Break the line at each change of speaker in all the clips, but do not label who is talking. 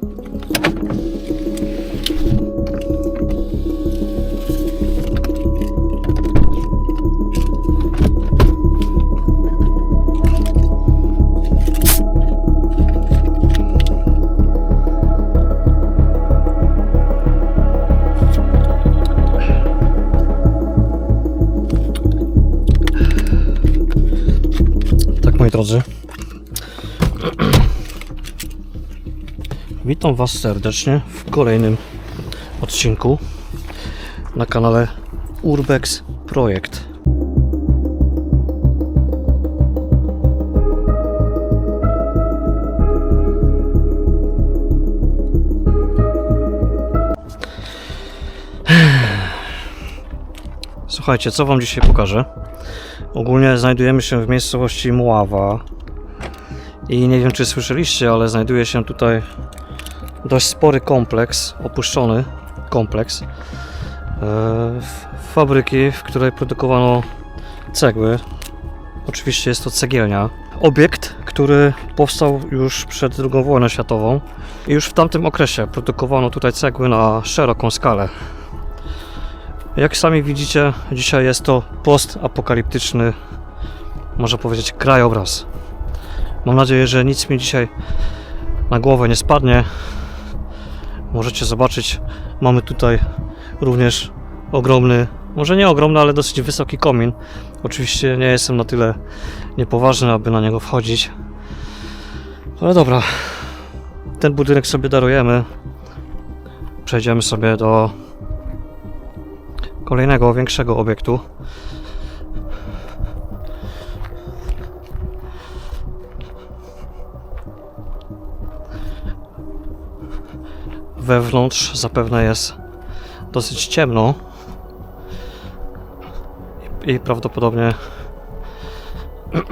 Tak, Witam Was serdecznie w kolejnym odcinku na kanale Urbex Projekt. Słuchajcie, co Wam dzisiaj pokażę? Ogólnie znajdujemy się w miejscowości Muława i nie wiem czy słyszeliście, ale znajduje się tutaj dość spory kompleks, opuszczony kompleks e, fabryki, w której produkowano cegły. Oczywiście jest to cegielnia. Obiekt, który powstał już przed II wojną światową i już w tamtym okresie produkowano tutaj cegły na szeroką skalę. Jak sami widzicie, dzisiaj jest to postapokaliptyczny, można powiedzieć, krajobraz. Mam nadzieję, że nic mi dzisiaj na głowę nie spadnie. Możecie zobaczyć, mamy tutaj również ogromny, może nie ogromny, ale dosyć wysoki komin. Oczywiście nie jestem na tyle niepoważny, aby na niego wchodzić. Ale dobra, ten budynek sobie darujemy. Przejdziemy sobie do kolejnego większego obiektu. Wewnątrz zapewne jest dosyć ciemno i prawdopodobnie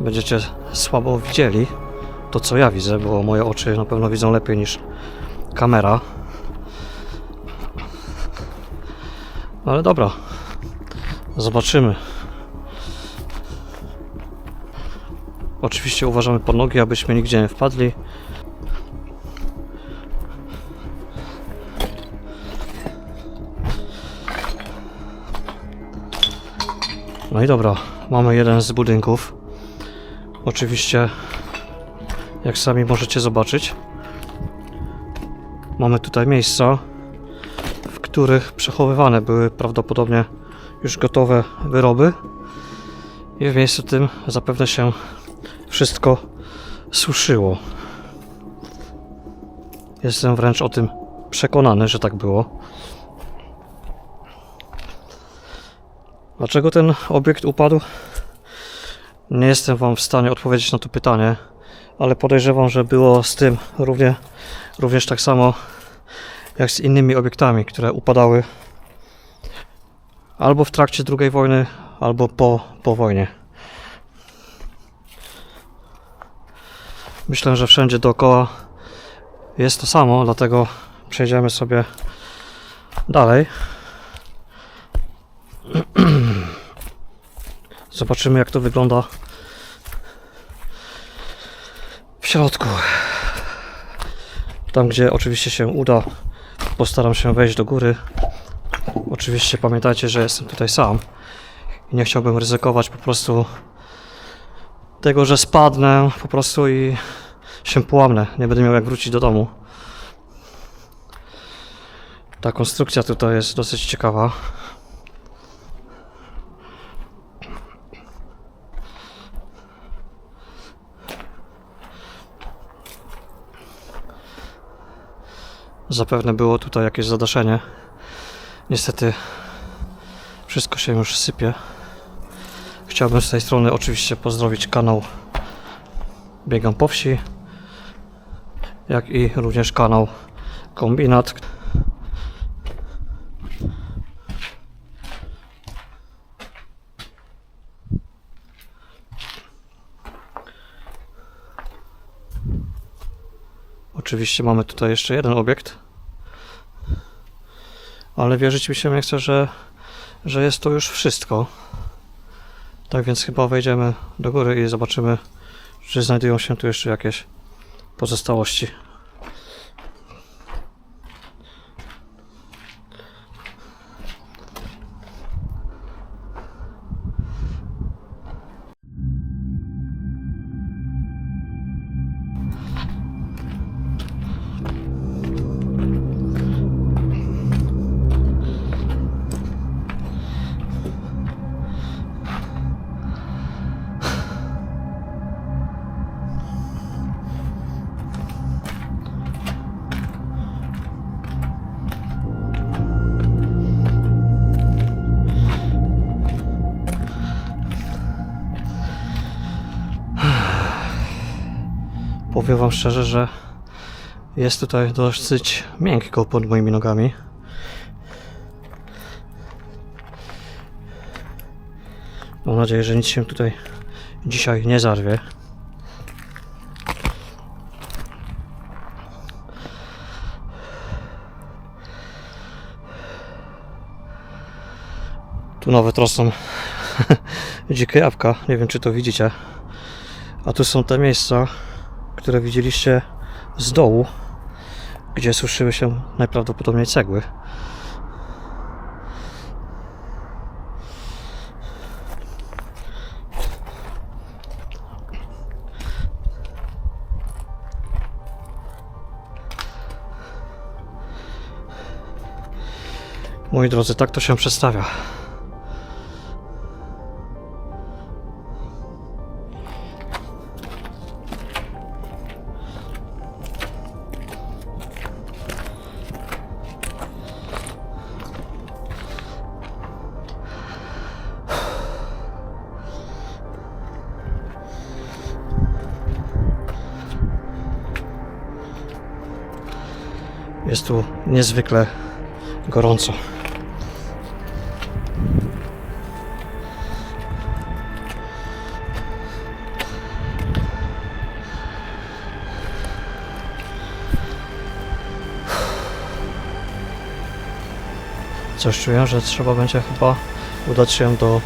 będziecie słabo widzieli to co ja widzę, bo moje oczy na pewno widzą lepiej niż kamera. No ale dobra. Zobaczymy. Oczywiście uważamy pod nogi, abyśmy nigdzie nie wpadli. No i dobra, mamy jeden z budynków. Oczywiście, jak sami możecie zobaczyć, mamy tutaj miejsca, w których przechowywane były prawdopodobnie już gotowe wyroby. I w miejscu tym zapewne się wszystko suszyło. Jestem wręcz o tym przekonany, że tak było. Dlaczego ten obiekt upadł? Nie jestem Wam w stanie odpowiedzieć na to pytanie, ale podejrzewam, że było z tym równie, również tak samo jak z innymi obiektami, które upadały albo w trakcie II wojny, albo po, po wojnie. Myślę, że wszędzie dookoła jest to samo, dlatego przejdziemy sobie dalej. Zobaczymy, jak to wygląda w środku. Tam, gdzie oczywiście się uda, postaram się wejść do góry. Oczywiście pamiętajcie, że jestem tutaj sam i nie chciałbym ryzykować po prostu tego, że spadnę po prostu i się połamnę. Nie będę miał jak wrócić do domu. Ta konstrukcja tutaj jest dosyć ciekawa. Zapewne było tutaj jakieś zadaszenie. Niestety wszystko się już sypie. Chciałbym z tej strony oczywiście pozdrowić kanał Biegam po wsi, jak i również kanał Kombinat. Oczywiście mamy tutaj jeszcze jeden obiekt. Ale wierzyć mi się nie chce, że, że jest to już wszystko. Tak więc chyba wejdziemy do góry i zobaczymy, czy znajdują się tu jeszcze jakieś pozostałości. Powiem Wam szczerze, że jest tutaj dosyć miękko pod moimi nogami. Mam nadzieję, że nic się tutaj dzisiaj nie zarwie. Tu nawet rosną dzikie jabłka. Nie wiem, czy to widzicie. A tu są te miejsca, które widzieliście z dołu, gdzie suszyły się najprawdopodobniej cegły. Moi drodzy, tak to się przedstawia. Jest tu niezwykle gorąco. Coś czuję, że trzeba będzie chyba udać się do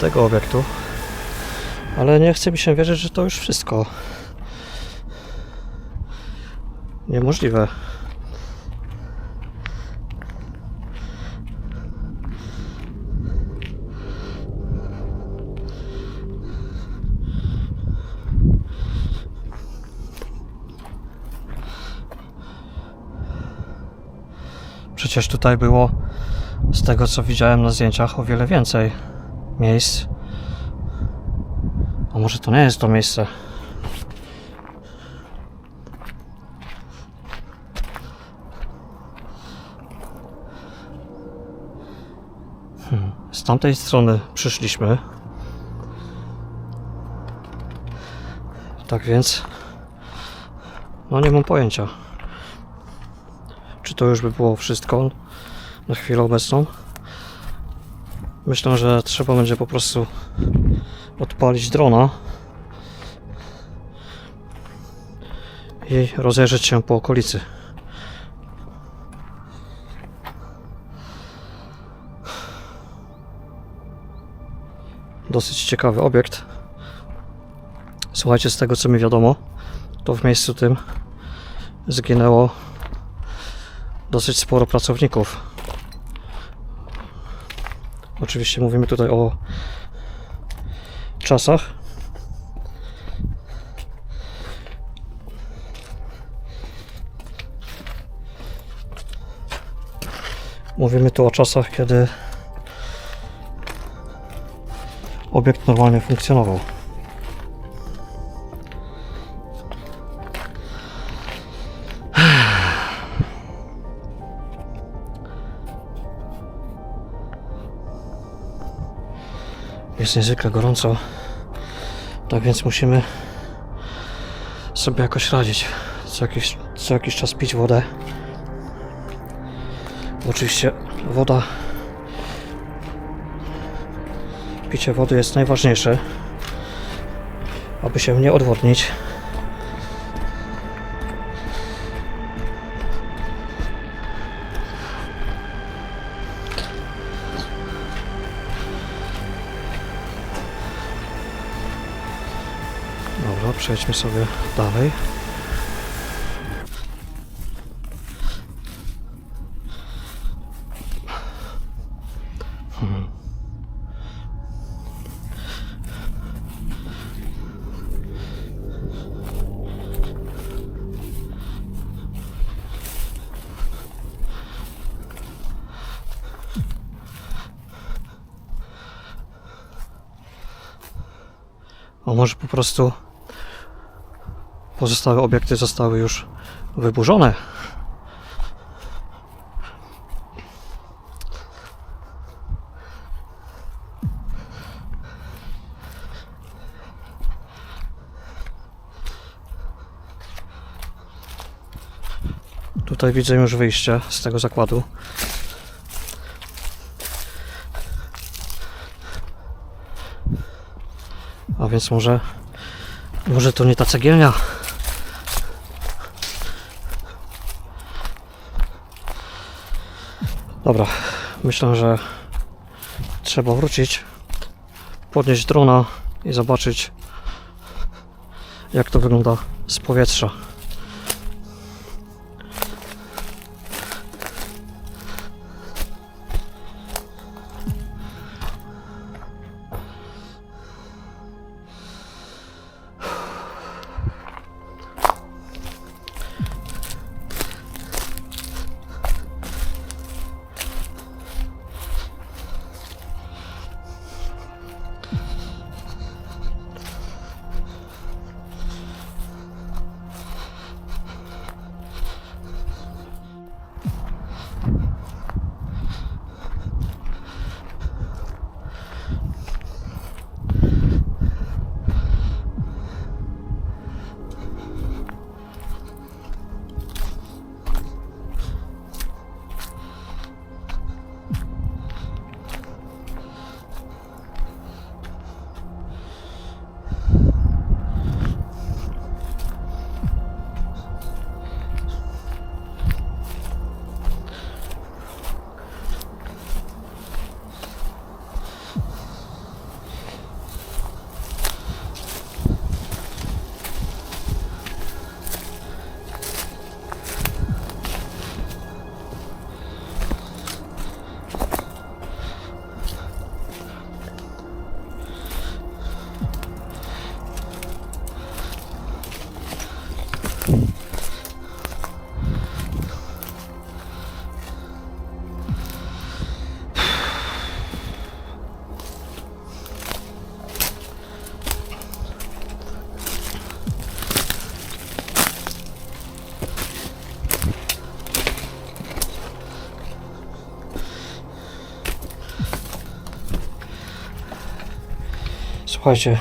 tego obiektu. Ale nie chce mi się wierzyć, że to już wszystko. Niemożliwe. Przecież tutaj było, z tego co widziałem na zdjęciach, o wiele więcej miejsc. A może to nie jest to miejsce? Hmm. Z tamtej strony przyszliśmy. Tak więc, no nie mam pojęcia. Czy to już by było wszystko na chwilę obecną? Myślę, że trzeba będzie po prostu odpalić drona i rozejrzeć się po okolicy. Dosyć ciekawy obiekt. Słuchajcie, z tego co mi wiadomo, to w miejscu tym zginęło dosyć sporo pracowników. Oczywiście mówimy tutaj o czasach. Mówimy tu o czasach, kiedy obiekt normalnie funkcjonował. Jest niezwykle gorąco, tak więc musimy sobie jakoś radzić. Co jakiś, co jakiś czas pić wodę. Oczywiście woda, picie wody jest najważniejsze, aby się nie odwodnić. przejdźmy sobie dalej. Hmm. Może po prostu pozostałe obiekty zostały już wyburzone? Tutaj widzę już wyjście z tego zakładu. A więc może, może to nie ta cegielnia. Dobra, myślę, że trzeba wrócić, podnieść drona i zobaczyć, jak to wygląda z powietrza. Słuchajcie,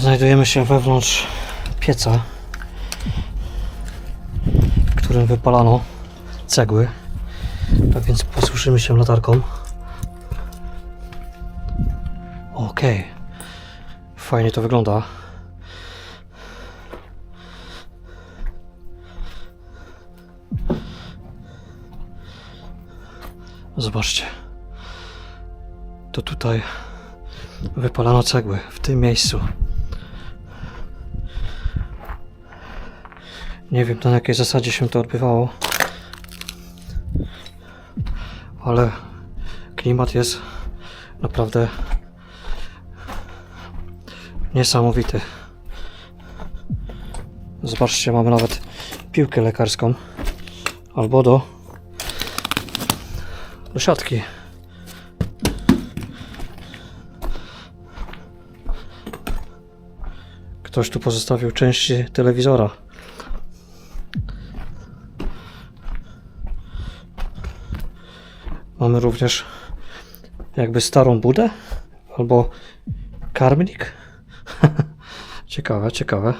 znajdujemy się wewnątrz pieca, w którym wypalano cegły. Tak więc posłuszymy się latarką. Okej, fajnie to wygląda. Zobaczcie. To tutaj Wypalano cegły w tym miejscu. Nie wiem na jakiej zasadzie się to odbywało, ale klimat jest naprawdę niesamowity. Zobaczcie, mamy nawet piłkę lekarską albo do, do siatki. Ktoś tu pozostawił części telewizora. Mamy również jakby starą budę albo karmnik. ciekawe, ciekawe.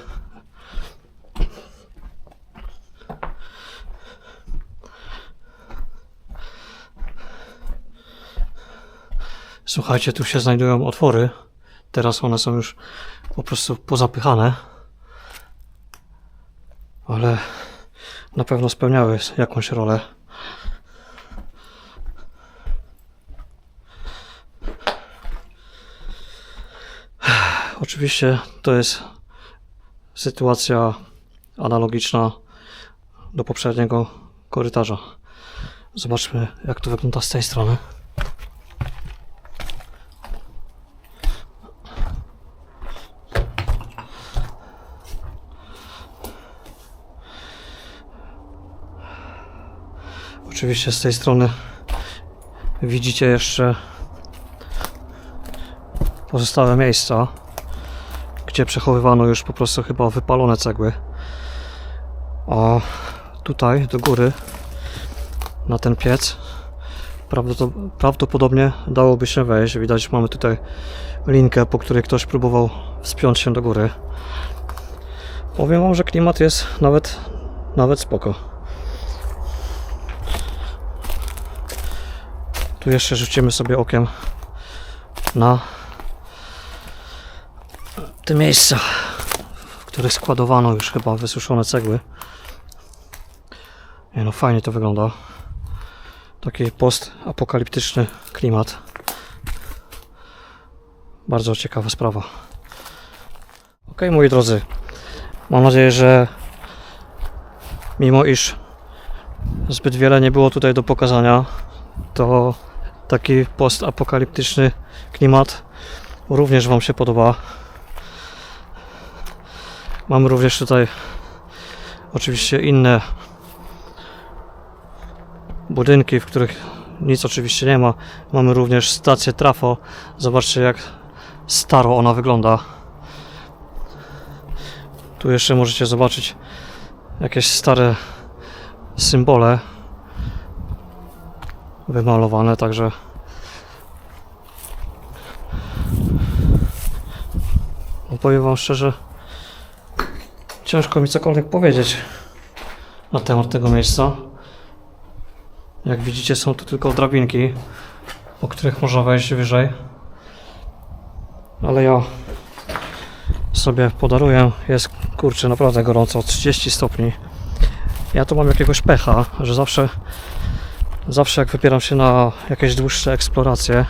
Słuchajcie, tu się znajdują otwory. Teraz one są już po prostu pozapychane. Ale na pewno spełniały jakąś rolę. Oczywiście to jest sytuacja analogiczna do poprzedniego korytarza. Zobaczmy, jak to wygląda z tej strony. Oczywiście z tej strony widzicie jeszcze pozostałe miejsca. gdzie przechowywano już po prostu chyba wypalone cegły. A tutaj do góry, na ten piec, prawdopodobnie dałoby się wejść. Widać, mamy tutaj linkę, po której ktoś próbował wspiąć się do góry. Powiem wam, że klimat jest nawet, nawet spoko. Tu jeszcze rzucimy sobie okiem na te miejsca, w których składowano już chyba wysuszone cegły. Nie no, fajnie to wygląda. Taki post-apokaliptyczny klimat. Bardzo ciekawa sprawa. Ok, moi drodzy. Mam nadzieję, że mimo iż zbyt wiele nie było tutaj do pokazania, to taki postapokaliptyczny klimat również Wam się podoba. Mam również tutaj oczywiście inne budynki, w których nic oczywiście nie ma. Mamy również stację trafo. Zobaczcie jak staro ona wygląda. Tu jeszcze możecie zobaczyć jakieś stare symbole wymalowane, także no powiem Wam szczerze, ciężko mi cokolwiek powiedzieć na temat tego miejsca. Jak widzicie, są tu tylko drabinki, po których można wejść wyżej. Ale ja sobie podaruję. Jest kurczę naprawdę gorąco, 30 stopni. Ja tu mam jakiegoś pecha, że zawsze zawsze jak wybieram się na jakieś dłuższe eksploracje,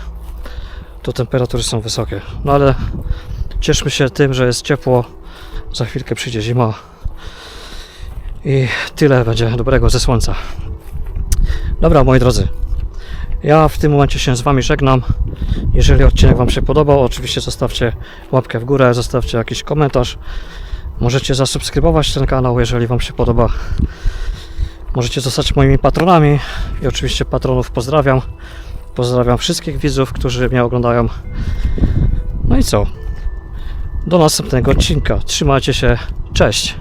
to temperatury są wysokie. No ale cieszmy się tym, że jest ciepło. Za chwilkę przyjdzie zima. I tyle będzie dobrego ze słońca. Dobra, moi drodzy. Ja w tym momencie się z Wami żegnam. Jeżeli odcinek Wam się podobał, oczywiście zostawcie łapkę w górę, zostawcie jakiś komentarz. Możecie zasubskrybować ten kanał, jeżeli Wam się podoba. Możecie zostać moimi patronami i oczywiście patronów pozdrawiam. Pozdrawiam wszystkich widzów, którzy mnie oglądają. No i co? Do następnego odcinka. Trzymajcie się. Cześć.